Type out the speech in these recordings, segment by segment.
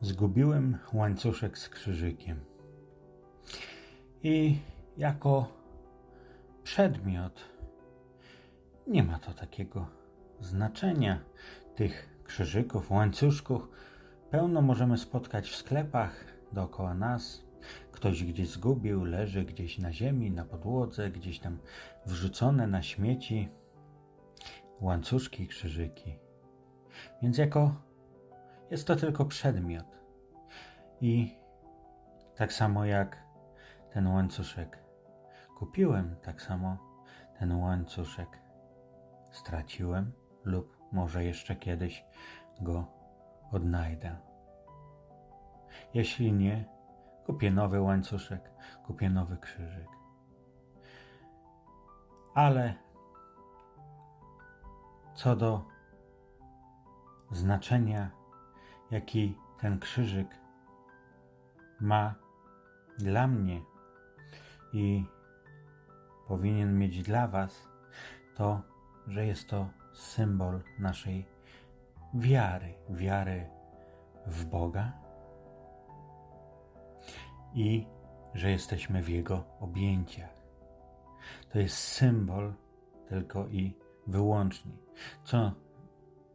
Zgubiłem łańcuszek z krzyżykiem. I jako przedmiot nie ma to takiego znaczenia. Tych krzyżyków, łańcuszków pełno możemy spotkać w sklepach dookoła nas. Ktoś gdzieś zgubił, leży gdzieś na ziemi, na podłodze, gdzieś tam wrzucone na śmieci. Łańcuszki krzyżyki. Więc jako jest to tylko przedmiot. I tak samo jak ten łańcuszek kupiłem, tak samo ten łańcuszek straciłem, lub może jeszcze kiedyś go odnajdę. Jeśli nie, kupię nowy łańcuszek, kupię nowy krzyżyk. Ale co do znaczenia, jaki ten krzyżyk ma dla mnie i powinien mieć dla Was, to, że jest to symbol naszej wiary, wiary w Boga i że jesteśmy w Jego objęciach. To jest symbol tylko i wyłącznie, co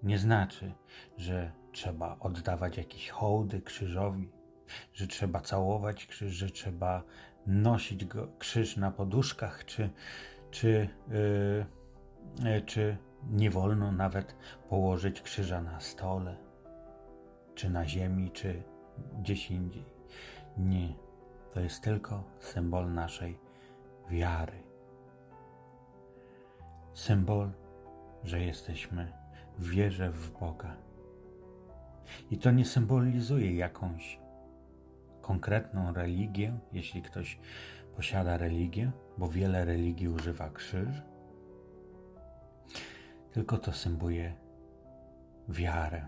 nie znaczy, że trzeba oddawać jakieś hołdy krzyżowi, że trzeba całować krzyż, że trzeba nosić go, krzyż na poduszkach, czy, czy, yy, yy, czy nie wolno nawet położyć krzyża na stole, czy na ziemi, czy gdzieś indziej. Nie, to jest tylko symbol naszej wiary. Symbol, że jesteśmy w wierze w Boga. I to nie symbolizuje jakąś konkretną religię, jeśli ktoś posiada religię, bo wiele religii używa krzyż, tylko to symboluje wiarę.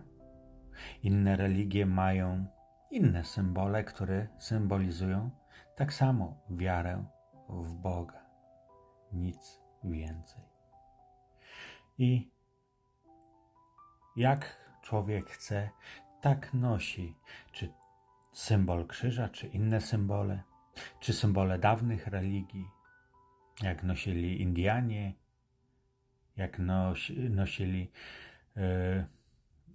Inne religie mają inne symbole, które symbolizują tak samo wiarę w Boga. Nic więcej. I jak człowiek chce, tak nosi, czy symbol krzyża, czy inne symbole, czy symbole dawnych religii, jak nosili Indianie, jak nosi, nosili e,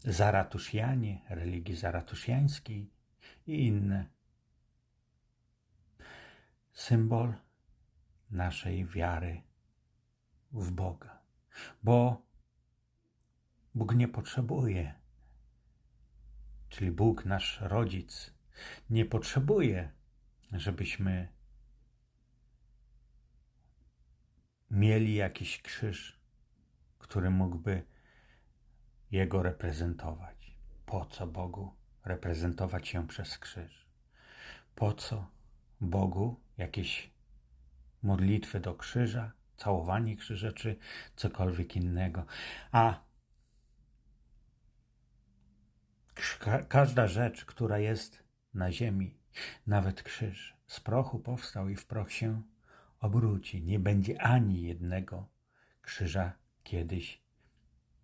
Zaratuszjanie, religii zaratusziańskiej i inne. Symbol naszej wiary w Boga, bo Bóg nie potrzebuje, czyli Bóg, nasz rodzic, nie potrzebuje, żebyśmy mieli jakiś krzyż, który mógłby Jego reprezentować. Po co Bogu reprezentować się przez krzyż? Po co Bogu jakieś modlitwy do krzyża, całowanie krzyża czy cokolwiek innego? A każda rzecz, która jest na ziemi, nawet krzyż, z prochu powstał i w proch się obróci. Nie będzie ani jednego krzyża kiedyś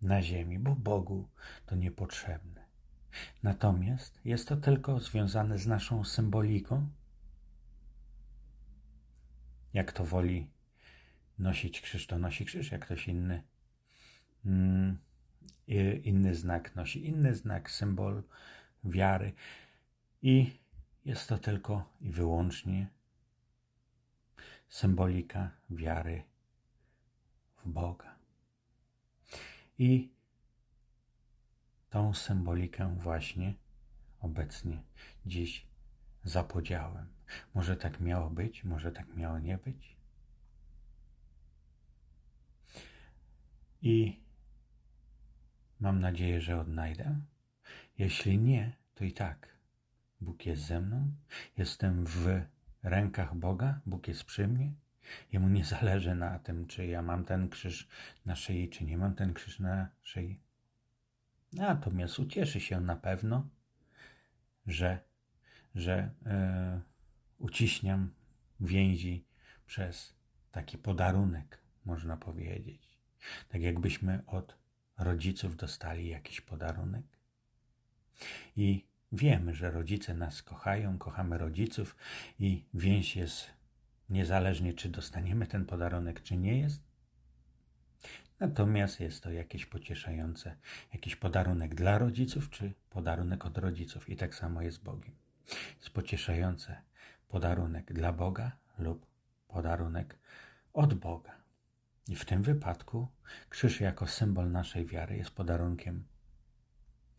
na ziemi, bo Bogu to niepotrzebne. Natomiast jest to tylko związane z naszą symboliką. Jak to woli nosić krzyż, to nosi krzyż, jak ktoś inny. Mm, inny znak nosi inny znak, symbol wiary. I jest to tylko i wyłącznie symbolika wiary w Boga. I tą symbolikę właśnie obecnie dziś zapodziałem. Może tak miało być, może tak miało nie być. I mam nadzieję, że odnajdę. Jeśli nie, to i tak Bóg jest ze mną, jestem w rękach Boga, Bóg jest przy mnie. Jemu nie zależy na tym, czy ja mam ten krzyż na szyi, czy nie mam ten krzyż na szyi. Natomiast ucieszy się na pewno, że, że e, uciśniam więzi przez taki podarunek, można powiedzieć. Tak jakbyśmy od rodziców dostali jakiś podarunek. I wiemy, że rodzice nas kochają, kochamy rodziców i więź jest niezależnie, czy dostaniemy ten podarunek, czy nie jest. Natomiast jest to jakieś pocieszające, jakiś podarunek dla rodziców, czy podarunek od rodziców. I tak samo jest Bogiem. Jest pocieszające podarunek dla Boga lub podarunek od Boga. I w tym wypadku krzyż jako symbol naszej wiary jest podarunkiem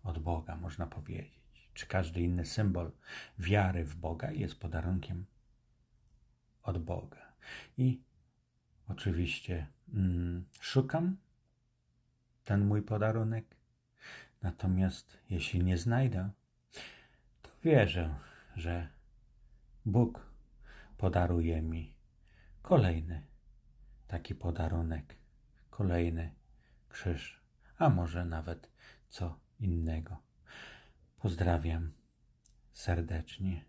od Boga, można powiedzieć. Czy każdy inny symbol wiary w Boga jest podarunkiem od Boga. I oczywiście mm, szukam ten mój podarunek. Natomiast jeśli nie znajdę, to wierzę, że Bóg podaruje mi kolejny taki podarunek, kolejny krzyż, a może nawet co innego. Pozdrawiam serdecznie.